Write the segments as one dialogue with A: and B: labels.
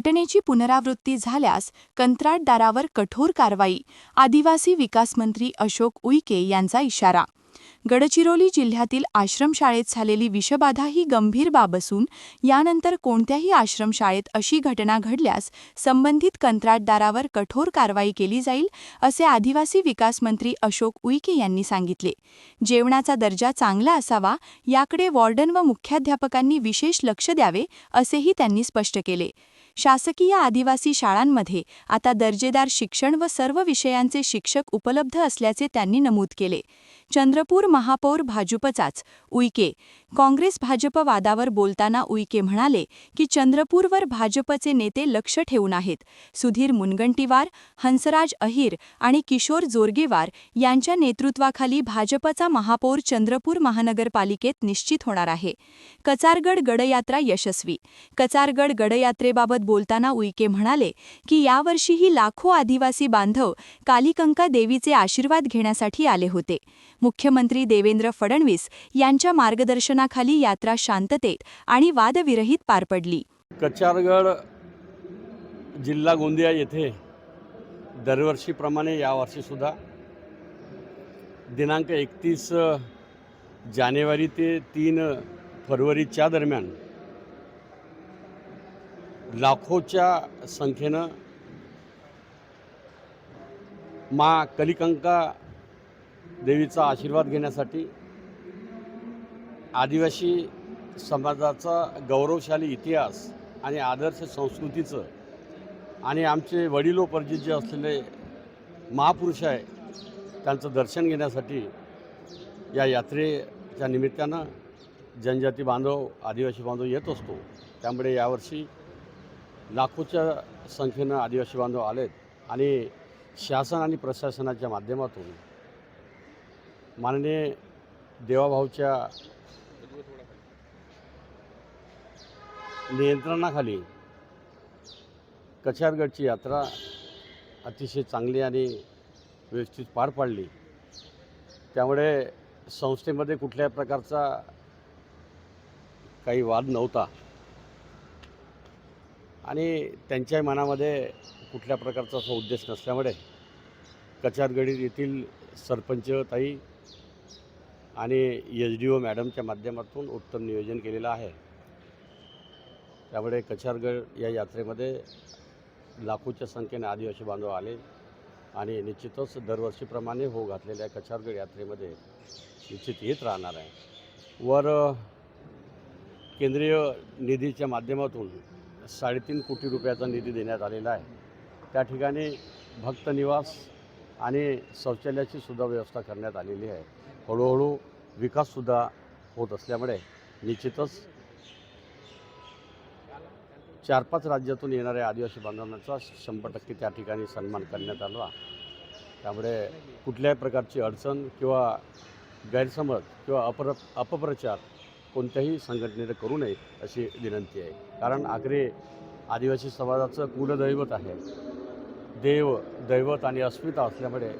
A: घटनेची पुनरावृत्ती झाल्यास कंत्राटदारावर कठोर कारवाई आदिवासी विकास मंत्री अशोक उईके यांचा इशारा. गडचिरोली जिल्ह्यातील आश्रमशाळेत झालेली विषबाधा ही गंभीर बाब असून यानंतर कोणत्याही आश्रमशाळेत अशी घटना घडल्यास संबंधित कंत्राटदारावर कठोर कारवाई केली जाईल असे आदिवासी विकास मंत्री अशोक उईके यांनी सांगितले. जेवणाचा दर्जा चांगला असावा याकडे वॉर्डन व मुख्याध्यापकांनी विशेष लक्ष द्यावे असेही त्यांनी स्पष्ट केले. शासकीय आदिवासी शाळांमध्ये आता दर्जेदार शिक्षण व सर्व विषयांचे शिक्षक उपलब्ध असल्याचे त्यांनी नमूद केले. चंद्रपूर महापौर भाजपचाच उईके. काँग्रेस भाजप वादावर बोलताना उईके म्हणाले की चंद्रपूरवर भाजपचे नेते लक्ष ठेवून आहेत. सुधीर मुनगंटीवार हंसराज अहिर आणि किशोर जोरगेवार यांच्या नेतृत्वाखाली भाजपचा महापौर चंद्रपूर महानगरपालिकेत निश्चित होणार आहे. कचारगड गडयात्रा यशस्वी. कचारगड गडयात्रेबाबत बोलताना उईके म्हणाले की यावर्षीही लाखो आदिवासी बांधव कालिकंका देवीचे आशीर्वाद घेण्यासाठी आले होते. मुख्यमंत्री देवेंद्र फडणवीस यांच्या मार्गदर्शनाखाली यात्रा शांततेत आणि वादविरहित पार पडली.
B: कचारगड जिल्हा गोंदिया येथे दरवर्षीप्रमाणे यावर्षीसुद्धा दिनांक एकतीस जानेवारी ते तीन फरवरीच्या दरम्यान लाखोच्या संख्येनं मा कलिकंका देवीचा आशीर्वाद घेण्यासाठी आदिवासी समाजाचा गौरवशाली इतिहास आणि आदर्श संस्कृतीचं आणि आमचे वडिलोपर्जित जे असलेले महापुरुष आहे त्यांचं दर्शन घेण्यासाठी या यात्रेच्या निमित्तानं जनजाती बांधव आदिवासी बांधव येत असतो. त्यामुळे यावर्षी लाखोच्या संख्येनं आदिवासी बांधव आलेत आणि शासन आणि प्रशासनाच्या माध्यमातून माननीय देवाभाऊच्या नियंत्रणाखाली कचारगडची यात्रा अतिशय चांगली आणि व्यवस्थित पार पाडली. त्यामुळे संस्थेमध्ये कुठल्याही प्रकारचा काही वाद नव्हता. आणि त्यांच्या मनामध्ये कुठल्या प्रकारचा असा उद्देश नसल्यामुळे कचारगडी येथील सरपंच ताई आणि एच डी ओ मॅडमच्या माध्यमातून उत्तम नियोजन केलेलं आहे. त्यामुळे कचारगड या यात्रेमध्ये लाखोच्या संख्येने आदिवासी बांधव आले आणि निश्चितच दरवर्षीप्रमाणे हो घातलेल्या कचारगड यात्रेमध्ये निश्चित येत राहणार आहे. वर केंद्रीय निधीच्या माध्यमातून साडेतीन कोटी रुपयाचा निधी देण्यात आलेला आहे. त्या ठिकाणी भक्त निवास आणि शौचालयाची सुद्धा व्यवस्था करण्यात आलेली आहे. हळूहळू विकाससुद्धा होत असल्यामुळे निश्चितच चार पाच राज्यातून येणाऱ्या आदिवासी बांधवांचा शंभर टक्के त्या ठिकाणी सन्मान करण्यात आला. त्यामुळे कुठल्याही प्रकारची अडचण किंवा गैरसमज किंवा अपर अपप्रचार कोणत्याही संघटनेनं करू नये अशी विनंती आहे. कारण आग्रे आदिवासी समाजाचं कुलदैवत आहे. देव दैवत आणि अस्मिता असल्यामुळे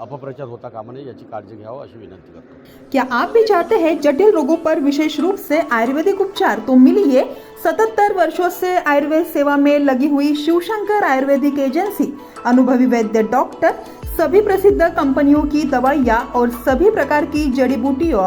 B: अपप्रचार होता कामा नये याची काळजी घ्यावं अशी विनंती करतो.
C: क्या आप भी चाहते हैं जटिल रोगों पर विशेष रूप से आयुर्वेदिक उपचार? तो मिलिए 77 वर्षों से आयुर्वेद सेवा में लगी हुई शिवशंकर आयुर्वेदिक एजेंसी। अनुभवी वैद्य डॉक्टर सभी प्रसिद्ध कंपनियों की दवाइयाँ और सभी प्रकार की जड़ी बूटियों